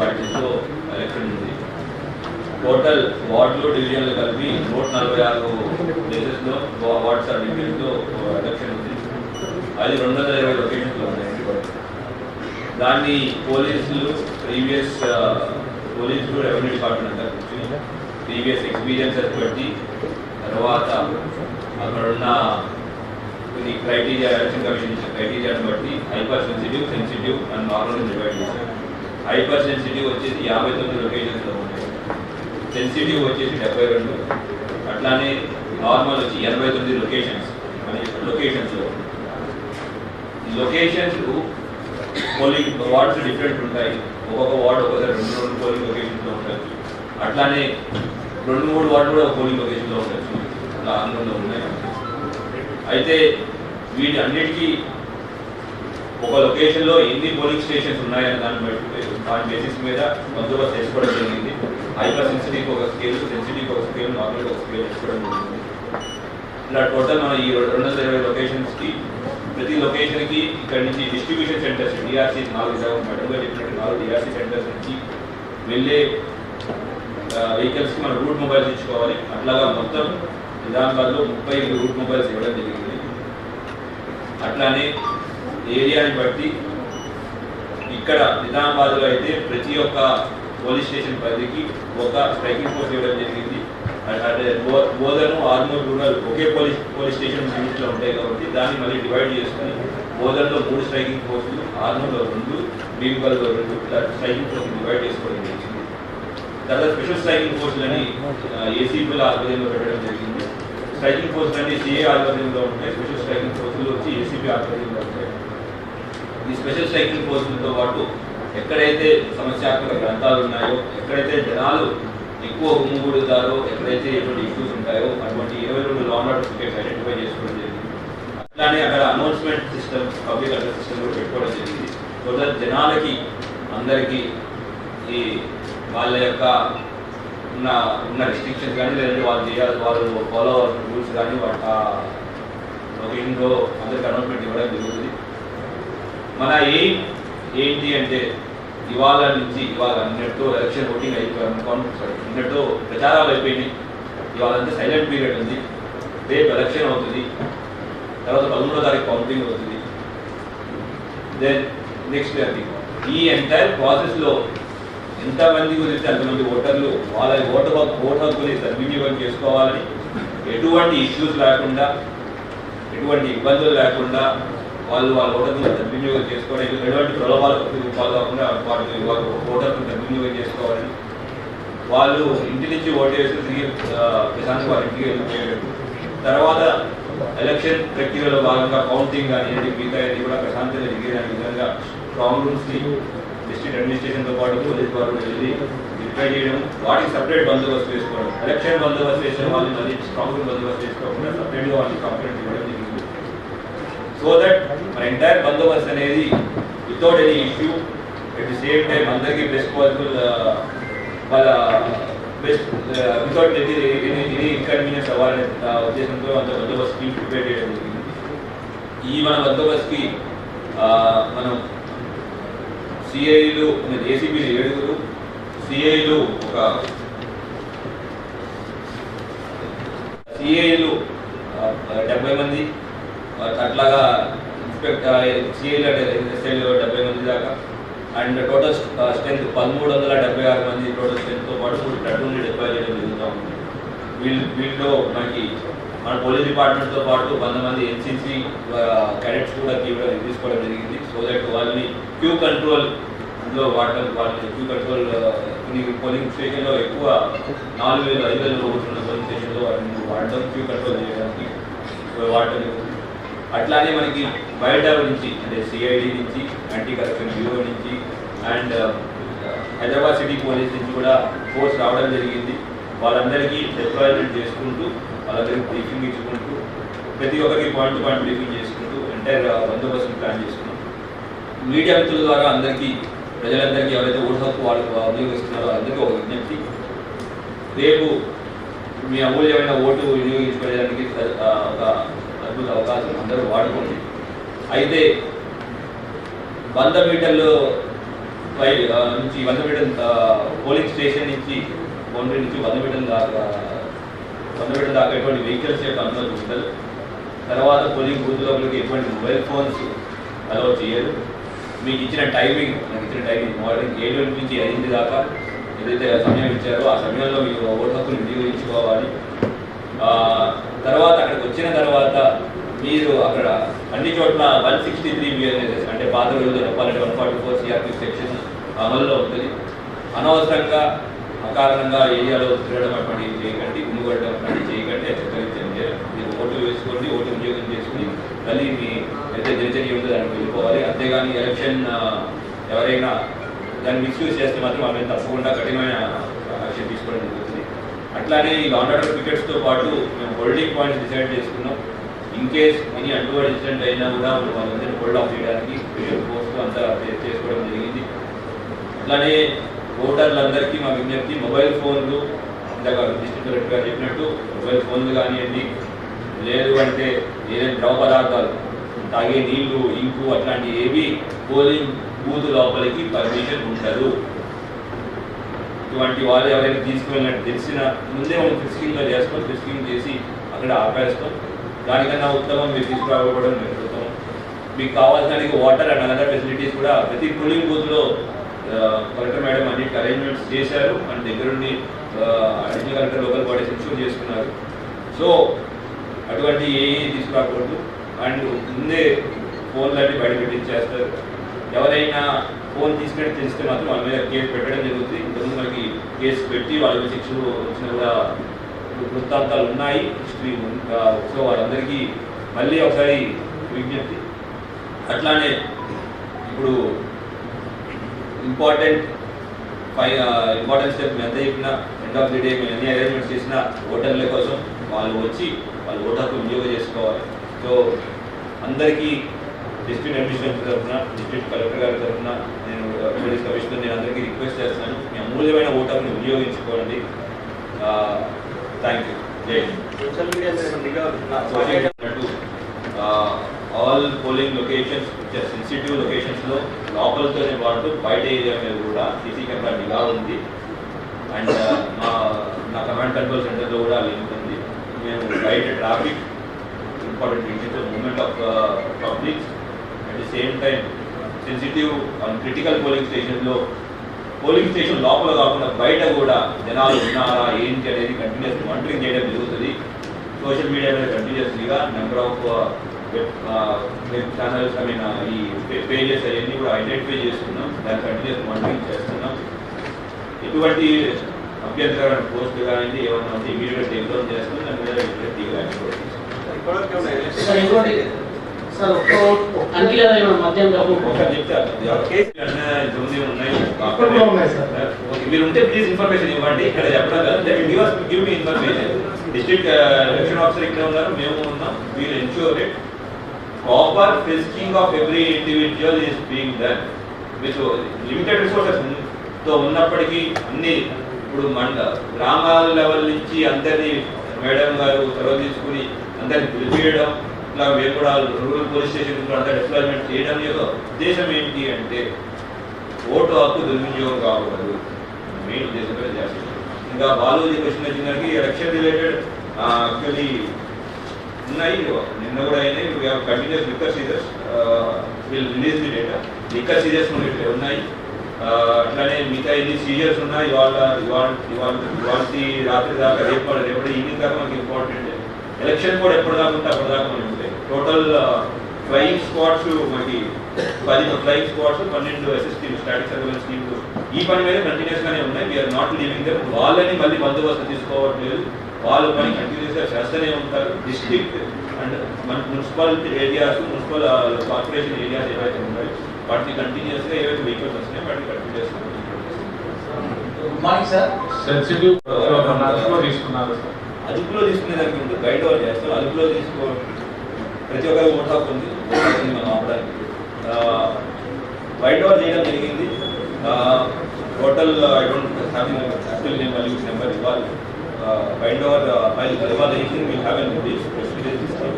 భీమకల్ election ఉంది? Total వార్డులు డివిజన్లు కలిపి నూట నలభై ఆరు ప్లేసెస్లో వార్డ్స్ ఆర్ డివిజన్స్లో ఎలక్షన్ ఉంది. అది రెండు వందల ఇరవై లొకేషన్లో ఉన్నాయి. దాన్ని పోలీసులు ప్రీవియస్ పోలీసులు రెవెన్యూ డిపార్ట్మెంట్ అంతా కూర్చుని ప్రీవియస్ ఎక్స్పీరియన్సెస్ బట్టి తర్వాత అక్కడ ఉన్న కొన్ని క్రైటీరియా ఎలక్షన్ కమిషన్ ఇచ్చిన క్రైటీరియాని బట్టి hyper sensitive sensitive and normal divide చేశారు. హైపర్ సెన్సిటివ్ వచ్చేసి యాభై తొమ్మిది లొకేషన్స్లో ఉంటాయి. సెన్సిటివ్ వచ్చేసి డెబ్బై రెండు. అట్లానే నార్మల్ వచ్చి ఎనభై తొమ్మిది లొకేషన్స్ అనే లొకేషన్స్లో లొకేషన్స్ పోలింగ్ వార్డ్స్ డిఫరెంట్ ఉంటాయి. ఒక్కొక్క వార్డ్ ఒక్కొక్కసారి రెండు రెండు పోలింగ్ లొకేషన్స్లో ఉండొచ్చు అట్లానే రెండు మూడు వార్డు కూడా పోలింగ్ లొకేషన్లో ఉండొచ్చు అట్లా అందులో ఉన్నాయి. అయితే వీటి అన్నిటికీ ఒక లొకేషన్లో ఎన్ని పోలింగ్ స్టేషన్స్ ఉన్నాయని దాని దాని బేసిస్ మీద బందోబస్తు చేసుకోవడం జరిగింది. హైపర్ సెన్సిటివ్ ఒక స్కేల్ సెన్సిటివ్ ఒక స్కేల్ నార్మల్ ఒక స్కేల్ చేసుకోవడం జరిగింది. ఇలా టోటల్ మనం ఈ రెండు వందల ఇరవై లొకేషన్స్కి ప్రతి లొకేషన్కి ఇక్కడ నుంచి డిస్ట్రిబ్యూషన్ సెంటర్స్ డిఆర్సీ నాలుగు ఇరవై మెడల్గా చెప్పినట్టు నాలుగు డిఆర్సీ సెంటర్స్ నుంచి వెళ్ళే వెహికల్స్కి మనం రూట్ మొబైల్స్ ఇచ్చుకోవాలి. అట్లాగా మొత్తం నిజామాబాద్లో ముప్పై రూట్ మొబైల్స్ ఇవ్వడం జరిగింది. అట్లానే ఏరియాని బట్టి ఇక్కడ నిజామాబాద్లో అయితే ప్రతి ఒక్క పోలీస్ స్టేషన్ పరిధికి ఒక స్ట్రైకింగ్ ఫోర్స్ ఇవ్వడం జరిగింది. అంటే బో- బోధను ఆర్మూర్ రూరల్ ఒకే పోలీస్ పోలీస్ స్టేషన్ లిమిట్లో ఉంటాయి కాబట్టి దాన్ని మళ్ళీ డివైడ్ చేసుకొని బోధన్లో మూడు స్ట్రైకింగ్ ఫోర్సులు ఆర్మూర్లో రెండు భీమ్గల్లో రెండు స్ట్రైకింగ్ ఫోర్స్ డివైడ్ చేసుకోవడం జరిగింది. తర్వాత స్పెషల్ స్ట్రైకింగ్ ఫోర్సులని ఏసీపీల ఆధ్వర్యంలో పెట్టడం జరిగింది. స్ట్రైకింగ్ ఫోర్స్ అన్ని సిఏ ఆధ్వర్యంలో ఉంటాయి. స్పెషల్ స్ట్రైకింగ్ ఫోర్సులు వచ్చి ఏసీపీ ఆధ్వర్యంలో ఉంటాయి. ఈ స్పెషల్ స్ట్రైకింగ్ ఫోర్సులతో పాటు ఎక్కడైతే సమస్యాత్మక గ్రంథాలు ఉన్నాయో ఎక్కడైతే జనాలు ఎక్కువ గుమ్ముగూడుతారో ఎక్కడైతే ఎటువంటి ఇష్యూస్ ఉంటాయో అటువంటి ఇరవై రెండు లాంగ్ సర్టిఫికేట్స్ ఐడెంటిఫై చేసుకోవడం జరిగింది. అట్లానే అక్కడ announcement system public address system కూడా పెట్టుకోవడం జరిగింది. సో దట్ జనాలకి అందరికీ ఈ వాళ్ళ యొక్క ఉన్న ఉన్న రిస్ట్రిక్షన్స్ కానీ లేదంటే వాళ్ళు చేయాలి వాళ్ళు ఫాలో అవ్వాల్సిన రూల్స్ కానీ లొకేషన్లో అందరికి అనౌన్స్మెంట్ ఇవ్వడం జరుగుతుంది. మన ఎయిమ్ ఏంటి అంటే ఇవాళ నుంచి ఇవాళ నిన్నటితో ఎలక్షన్ ఓటింగ్ అయిపోయాను సారీ నిన్నటితో ప్రచారాలు అయిపోయినాయి. ఇవాళ అంటే సైలెంట్ పీరియడ్ ఉంది. రేపు ఎలక్షన్ అవుతుంది. తర్వాత పదమూడో తారీఖు కౌంటింగ్ అవుతుంది. దెన్ నెక్స్ట్ అది ఈ ఎంటైర్ ప్రాసెస్లో ఎంతమంది గురించి అంతమంది ఓటర్లు వాళ్ళ ఓటు ఓటు హక్కుని సద్వినియోగం చేసుకోవాలని ఎటువంటి ఇష్యూస్ లేకుండా ఎటువంటి ఇబ్బందులు లేకుండా వాళ్ళు వాళ్ళ ఓటర్ని సద్వినియోగం చేసుకోవడం ఎటువంటి ప్రలోభాలకు కాకుండా వాటిని వాళ్ళ ఓటర్ని సద్వినియోగం చేసుకోవాలని వాళ్ళు ఇంటి నుంచి ఓటేసి తిరిగి ప్రశాంత్ వారి ఇంటికి వెళ్ళిపోయాడు తర్వాత ఎలక్షన్ ప్రక్రియలో భాగంగా కౌంటింగ్ కానీ ఏంటి మిగతా ఇది కూడా ప్రశాంతంగా దిగేదాని విధంగా స్ట్రాంగ్ రూమ్స్ని డిస్ట్రిక్ట్ అడ్మినిస్ట్రేషన్తో పాటు పోలీస్ వారు వెళ్ళి వెరిఫై చేయడం వాటికి సపరేట్ బందోబస్తు చేసుకోవడం. ఎలక్షన్ బందోబస్తు చేసిన వాళ్ళని మళ్ళీ స్ట్రాంగ్ రూమ్ బందోబస్తు చేసుకోకుండా సపరేట్గా వాళ్ళకి కంప్లైంట్ ఇవ్వడం సో దట్ మన ఎంటైర్ బందోబస్తు అనేది without any issue at the same time అందరికీ బెస్ట్ పాసిబుల్ uh, వాళ్ళ best without any any inconvenience అవ్వాలనే ఉద్దేశంతో అంత బందోబస్తు టీమ్ ప్రిపేర్ చేయడం జరిగింది. ఈ మన బందోబస్తుకి మనం సిఐలు ఏసీబీలు ఏడుగురు సిఐలు ఒక సిఐలు డెబ్బై మంది అట్లాగా ఇన్స్పెక్టర్ సిఐలు ఎస్ఐలు డెబ్బై మంది దాకా. అండ్ టోటల్ స్ట్రెంత్ పదమూడు వందల డెబ్బై ఆరు మంది టోటల్ స్ట్రెంత్తో పాటు మూడు ప్లటూన్లు డిప్లాయ్ చేయడం జరుగుతూ ఉంది. వీళ్ళు వీళ్ళలో మనకి మన పోలీస్ డిపార్ట్మెంట్తో పాటు వంద మంది ఎన్సీసీ క్యాడెట్స్ కూడా తీయడం తీసుకోవడం జరిగింది. సో దట్ వాళ్ళని క్యూ కంట్రోల్ అందులో వాడటం వాళ్ళని క్యూ కంట్రోల్ కొన్ని పోలింగ్ స్టేషన్లో ఎక్కువ నాలుగు వేలు ఐదు వేలు ఉన్న పోలింగ్ స్టేషన్లో వాడటం క్యూ కంట్రోల్ చేయడానికి వాడటం జరుగుతుంది అట్లానే మనకి బయట నుంచి అంటే సిఐడి నుంచి యాంటీ కరప్షన్ బ్యూరో నుంచి and uh, Hyderabad city police నుంచి కూడా ఫోర్స్ రావడం జరిగింది. వాళ్ళందరికీ డిప్లాయ్మెంట్ చేసుకుంటూ వాళ్ళందరికీ బ్రీఫింగ్ ఇచ్చుకుంటూ ప్రతి ఒక్కరికి పాయింట్ పాయింట్ బ్రీఫింగ్ చేసుకుంటూ ఎంటైర్ uh, బందోబస్తు ప్లాన్ చేసుకున్నాం మీడియా మిత్రుల ద్వారా అందరికీ ప్రజలందరికీ ఎవరైతే ఓటు హక్కు వాళ్ళు వినియోగిస్తున్నారో అందరికీ ఒక విజ్ఞప్తి. రేపు మీ అమూల్యమైన ఓటు వినియోగించుకోవడానికి ఒక అద్భుత అవకాశం అందరూ వాడుకోండి. అయితే వంద మీటర్లు పై నుంచి వంద మీటర్ పోలింగ్ స్టేషన్ నుంచి బౌండరీ నుంచి వంద మీటర్ల దాకా వంద మీటర్ల దాకా ఎటువంటి వెహికల్స్ యొక్క అనుమతి ఉండదు తర్వాత పోలింగ్ బూత్ లోపలికి ఎటువంటి మొబైల్ ఫోన్స్ అలౌ చేయరు. మీకు ఇచ్చిన టైమింగ్ నాకు ఇచ్చిన టైమింగ్ మార్నింగ్ ఏడు నుంచి ఐదు దాకా ఏదైతే సమయం ఇచ్చారో ఆ సమయంలో మీరు ఓటు హక్కును వినియోగించుకోవాలి. తర్వాత అక్కడికి వచ్చిన తర్వాత మీరు అక్కడ అన్ని చోట్ల వన్ సిక్స్టీ త్రీ బిఎన్ఎస్ఎస్ అంటే పాత రోజుల్లో చెప్పాలంటే one forty four CRP section అమల్లో ఉంటుంది. అనవసరంగా అకారణంగా ఏరియాలో తిరగడం అటువంటివి చేయకండి గుమ్మగొట్టడం అటువంటివి చేయకండి హెచ్చరించండి మీరు ఓటు వేసుకోండి ఓటు వినియోగం చేసుకుని మళ్ళీ మీ అయితే దినచర్య ఉందో దానికి వెళ్ళిపోవాలి. అంతేగాని ఎలక్షన్ ఎవరైనా దాన్ని మిస్యూజ్ చేస్తే మాత్రం వాళ్ళ తప్పకుండా కఠినమైన అట్లానే ఈ లాండ్ ఆర్డర్ పాటు మేము హోల్డింగ్ పాయింట్స్ డిసైడ్ చేసుకున్నాం. ఇన్ కేస్ ఎనీ అటువంటి ఇన్సిడెంట్ అయినా కూడా వాళ్ళందరినీ హోల్డ్ ఆఫ్ చేయడానికి పోస్ట్ అంతా చేసుకోవడం జరిగింది. అట్లానే ఓటర్లందరికీ మా విజ్ఞప్తి మొబైల్ ఫోన్లు ఇందాక డిస్ట్రిక్ట్ కలెక్టర్ గారు చెప్పినట్టు మొబైల్ ఫోన్లు కానివ్వండి లేదు అంటే ఏదైనా ద్రవ పదార్థాలు తాగే నీళ్ళు ఇంకు అట్లాంటి ఏవి పోలింగ్ బూత్ లోపలికి పర్మిషన్ ఉండదు. ఇటువంటి వాళ్ళు ఎవరైనా తీసుకువెళ్ళినట్టు తెలిసిన ముందే మనం ఫిస్కింగ్లో చేస్తాం ఫిస్కింగ్ చేసి అక్కడ ఆపేస్తాం. దానికన్నా ఉత్తమం మీరు తీసుకురాకపోవడం ఉత్తమం మీకు కావాల్సిన వాటర్ అండ్ అదర్ ఫెసిలిటీస్ కూడా ప్రతి పోలింగ్ బూత్లో కలెక్టర్ మేడం అన్ని అరేంజ్మెంట్స్ చేశారు. అండ్ దగ్గరుండి additional collector local bodies ensure చేసుకున్నారు. సో అటువంటి ఏ తీసుకురాకూడదు. అండ్ ముందే ఫోన్లన్నీ బయట పెట్టించేస్తారు. ఎవరైనా ఫోన్ తీసుకెళ్ళి తెలిస్తే మాత్రం వాళ్ళ మీద కేసు పెట్టడం జరుగుతుంది. ఇంతకుముందు మనకి కేసు పెట్టి వాళ్ళకి శిక్షలు వచ్చిన వృత్తాంతాలు ఉన్నాయి. హిస్టరీ సో వాళ్ళందరికీ మళ్ళీ ఒకసారి విజ్ఞప్తి. అట్లానే ఇప్పుడు ఇంపార్టెంట్ ఫై ఇంపార్టెంట్ స్టెప్ ఎంత చెప్పినా ఎండ్ ఆఫ్ ది డే మేము ఎన్ని అరేంజ్మెంట్స్ చేసినా ఓటర్ల కోసం వాళ్ళు వచ్చి వాళ్ళు ఓటర్కు హక్కు వినియోగం చేసుకోవాలి. సో అందరికీ డిస్ట్రిక్ట్ అడ్మినిస్ట్రేషన్ తరఫున డిస్ట్రిక్ట్ కలెక్టర్ గారి తరఫున నేను పోలీస్ కమిషనర్ నేను అందరికీ రిక్వెస్ట్ చేస్తున్నాను. అమూల్యమైన ఓటు హక్కును వినియోగించుకోండి thank you. Social media all polling locations sensitive లొకేషన్స్లో లోపలతోనే పాటు బయట ఏరియా మీద కూడా సీసీ కెమెరా నిఘా ఉంది. అండ్ మా నా కమాండ్ కంట్రోల్ సెంటర్లో కూడా లింక్ ఉంది. మేము బయట traffic important things movement of public at the same time sensitive and critical polling స్టేషన్లో పోలింగ్ స్టేషన్ లోపల కాకుండా బయట కూడా జనాలు ఉన్నారా ఏంటి అనేది కంటిన్యూస్ మానిటరింగ్ చేయడం జరుగుతుంది. సోషల్ మీడియా మీద కంటిన్యూస్లీగా number of web channels I mean ఈ పేజెస్ అవన్నీ కూడా ఐడెంటిఫై చేస్తున్నాం దాన్ని కంటిన్యూస్ మానిటరింగ్ చేస్తున్నాం. ఎటువంటి అభ్యంతరమైన పోస్ట్ కానీ ఏమన్నా ఉంటే ఇమీడియట్ టేక్ డౌన్ చేస్తాం దాని మీద సార్ ఒక్క అంకిల మద్యం మీరు ఉంటే ప్లీజ్ ఇన్ఫర్మేషన్ ఇవ్వండి. ఇక్కడ చెప్పడం కదా. Give me information district election officer ఇక్కడ ఉన్నారు. మేము ఉన్నాం. We'll ensure it proper of every individual is being done with limited రిసోర్సెస్తో ఉన్నప్పటికీ అన్ని ఇప్పుడు మన గ్రామాల లెవెల్ నుంచి అందరినీ మేడం గారు చొరవ తీసుకుని అందరిని పిలిపియడం ఇట్లా మేము కూడా రూరల్ పోలీస్ స్టేషన్ అంతా డిప్లాయ్మెంట్ చేయడం యొక్క ఉద్దేశం ఏంటి అంటే ఓటు హక్కు దుర్వినియోగం కాకూడదు. మెయిన్ ఉద్దేశంతో చేస్తాం ఇంకా బాలూజీ క్వశ్చన్ వచ్చిందానికి ఎలక్షన్ రిలేటెడ్ యాక్చువల్లీ ఉన్నాయి. నిన్న కూడా అయినాయి. We continuous liquor seizures will release the data liquor seizures ఉన్నాయి. అట్లానే మిగతా ఎన్ని సీజర్స్ ఉన్నాయి ఇవాళ ఇవాళ ఇవాళ ఇవాళ రాత్రి దాకా రేపు రేపు ఈవినింగ్ దాకా మనకి ఇంపార్టెంట్ ఎలక్షన్ కూడా ఎప్పుడు ఉంటే అప్పటిదాకా మనం టోటల్ ఫ్లయింగ్ స్క్వాడ్స్ మనకి పది ఫ్లయింగ్ స్క్వాడ్స్ పన్నెండు SS team static surveillance teams ఈ పని మీద కంటిన్యూస్ గానే ఉన్నాయి. వీఆర్ నాట్ లీవింగ్ దెమ్ వాళ్ళని మళ్ళీ బందోబస్తు తీసుకోవట్లేదు. వాళ్ళు పని కంటిన్యూస్గా చేస్తూనే ఉంటారు. డిస్ట్రిక్ట్ అండ్ మన municipal areas municipal corporation areas ఏవైతే ఉన్నాయో వాటిని కంటిన్యూస్గా ఏవైతే వెహికల్స్ వస్తున్నాయో వాటిని కంటిన్యూస్ సెన్సిటివ్ తీసుకున్నారు సార్. అదుపులో తీసుకునే దానికి ఉంటుంది బయట వాళ్ళు చేస్తారు. అదుపులో తీసుకో ప్రతి ఒక్కరు ఓట్ హక్కు ఉంది మనం ఆపడానికి. బయట వాళ్ళు చేయడం జరిగింది. Total I don't having actual నేను మళ్ళీ నెంబర్ ఇవ్వాలి. బైండ్ ఓవర్ ఫైల్ ఇవాళ ఈవినింగ్ విల్ హ్యావ్ ఎన్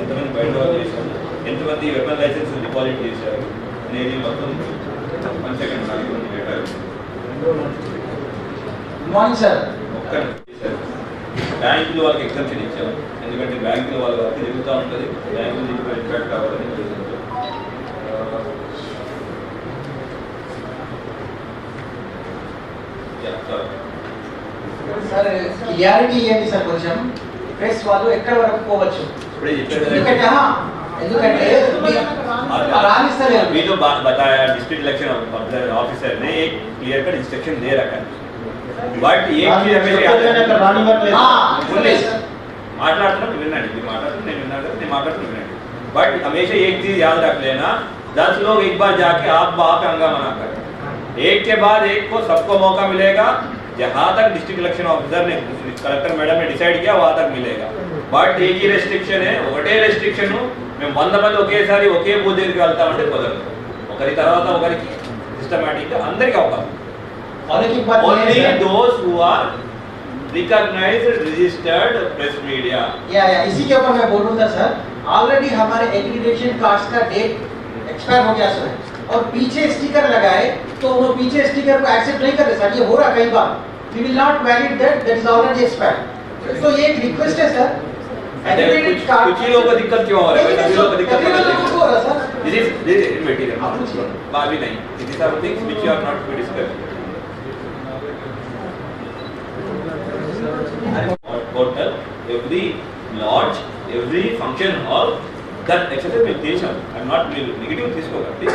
ఎంతమంది బైండ్ ఓవర్ చేశారు ఎంతమంది వెపన్ లైసెన్స్ డిపాజిట్ చేశారు అనేది మొత్తం వన్ సెకండ్ నాకు డేటా మార్నింగ్ సార్ ఒక్క బ్యాంకులు వాళ్ళకి ఎగ్జామ్షన్ ఇచ్చాము ఎందుకంటే బ్యాంకులు వాళ్ళ వర్క్ జరుగుతూ ఉంటుంది బ్యాంకులు దీంట్లో ఇంపాక్ట్ అవ్వాలని సార్ క్లియారిటీ ఇవ్వండి సార్ కొంచెం ప్రెస్ వాళ్ళు ఎక్కడ వరకు పోవచ్చు ఇప్పుడే చెప్పారు ఎందుకంటే కదా. ఆహా, ఎందుకంటే మీ- రాణిస్తలేరు मीनो बात बताया डिस्ट्रिक्ट इलेक्शन ऑफिसर ने एक क्लियर कट इंस्ट्रक्शन दे रखा है बट एक चीज हमेशा याद रखना ఆ, ఉంది. మాట్లాడుతున్నా మీరు వినండి మీరు మాట్లాడుతున్నా నేను విన్నాను కదా నేను మాట్లాడుతున్నా వినండి बट हमेशा एक चीज याद रख लेना दस लोग एक बार जाके आप वहाँ पे हंगामा ना करें एक के बाद एक को सबको मौका मिलेगा जहाँ तक डिस्ट्रिक्ट इलेक्शन ऑफिसर ने कलेक्टर मैडम ने डिसाइड किया वहाँ तक मिलेगा బట్ ఏకీ రెస్ట్రిక్షన్ ఒకటే రెస్ట్రిక్షన్ మేము వంద మంది ఒకేసారి ఒకే బూత్ దగ్గరికి వెళ్తామంటే కుదరదు ఒకరి తర్వాత ఒకరికి సిస్టమేటిక్ గా అందరికి అవకాశం ऑनेस्टली बात only those who are recognised registered press media या या इसी के ऊपर मैं बोल रहा था सर ऑलरेडी हमारे एक्रीडेशन कार्ड्स का डेट एक्सपायर हो गया सर और पीछे स्टिकर लगाए तो वो पीछे स्टिकर को एक्सेप्ट नहीं कर रहे सर ये हो रहा कई बार we will not valid that that is already expired तो ये एक रिक्वेस्ट है सर कुछ कुछ ही लोगों को दिक्कत क्यों हो रहा है सभी लोगों हो रहा है सर दिस इज़ मटेरियल बात भी नहीं this are things which you are not to discuss hotel every lodge every function hall that excise మీరు తీసాం అండ్ నాట్ మీరు నెగిటివ్ తీసుకోకండి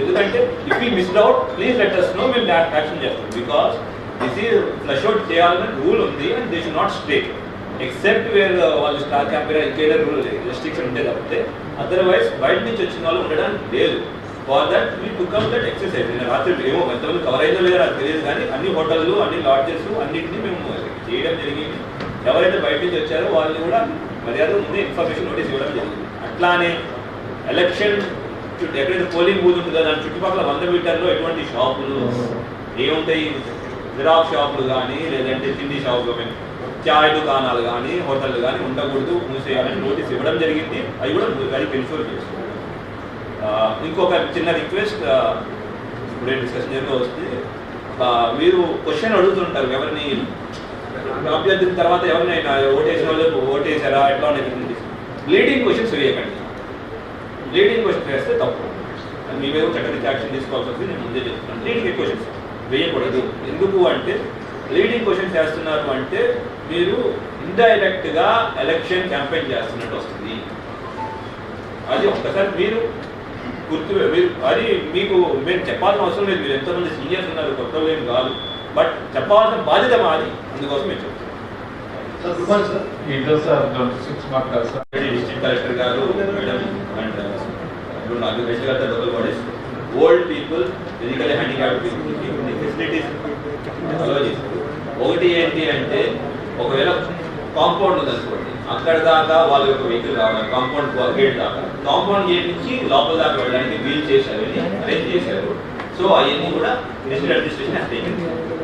ఎందుకంటే if you missed out please letters no మేము action చేస్తాం because this is flush out చేయాలని rule ఉంది and this is not straight except where వాళ్ళు star campaign cadre rule restriction ఉంటే తప్పితే. అదర్వైజ్ బయట నుంచి వచ్చిన వాళ్ళు ఉండడానికి లేదు. For that me took up that exercise నేను రాత్రి ఏమో ఎంతమంది కవర్ అయితే లేదో తెలియదు కానీ అన్ని హోటళ్ళు అన్ని లాడ్జెస్ అన్నింటినీ మేము చేయడం జరిగింది. ఎవరైతే బయట నుంచి వచ్చారో వాళ్ళు కూడా మర్యాద ముందే ఇన్ఫర్మేషన్ నోటీస్ ఇవ్వడం జరిగింది. అట్లానే ఎలక్షన్ చుట్టూ ఎక్కడైతే పోలింగ్ బూత్ ఉంటుందో దాని చుట్టుపక్కల వంద మీటర్లో ఎటువంటి షాపులు ఏముంటాయి? జిరాఫ్ షాపులు కానీ లేదంటే తిండి షాపులు కానీ చాయ్ దుకాణాలు కానీ హోటళ్ళు కానీ ఉండకూడదు మూసేయాలని నోటీస్ ఇవ్వడం జరిగింది. అవి కూడా వెరీ పెన్ఫుల్ చేస్తుంది ఇంకొక చిన్న రిక్వెస్ట్ ఇప్పుడే డిస్కషన్ జరిగి వస్తే మీరు క్వశ్చన్ అడుగుతుంటారు ఎవరిని అభ్యర్థిన తర్వాత ఎవరినైనా ఓటేసిన వాళ్ళు ఓటేసారా? ఎట్లా ఉన్నాయి లీడింగ్ క్వశ్చన్స్ వేయకండి. లీడింగ్ క్వశ్చన్స్ వేస్తే తప్పు. మీ మీద చక్కటి యాక్షన్ తీసుకోవాల్సి వస్తుంది నేను ముందే చెప్తున్నాను. లీడింగ్ క్వశ్చన్స్ వేయకూడదు. ఎందుకు అంటే లీడింగ్ క్వశ్చన్స్ చేస్తున్నారు అంటే మీరు ఇండైరెక్ట్గా ఎలక్షన్ క్యాంపెయిన్ చేస్తున్నట్టు వస్తుంది. అది ఒక్కసారి మీరు గుర్తు మీరు అది మీకు మేము చెప్పాల్సిన అవసరం లేదు. మీరు ఎంతమంది సీనియర్స్ ఉన్నారు కొత్త ఏం కాదు. బట్ చెప్పాల్సిన బాధ్యత మాది. అందుకోసమే డిస్ట్రిక్ట్ గారు నాకు old people physical handicapped facilities ఒకటి ఏంటి అంటే ఒకవేళ కాంపౌండ్ ఉందనుకోండి అక్కడ దాకా వాళ్ళ యొక్క వెహికల్ కావాలి కాంపౌండ్ గేట్ దాకా. కాంపౌండ్ గేట్ నుంచి లోపల దాకా వెళ్ళడానికి వీల్ చేశారని అరేంజ్ చేశారు. సో అవన్నీ కూడా డిస్ట్రిక్ట్ అడ్మినిస్ట్రేషన్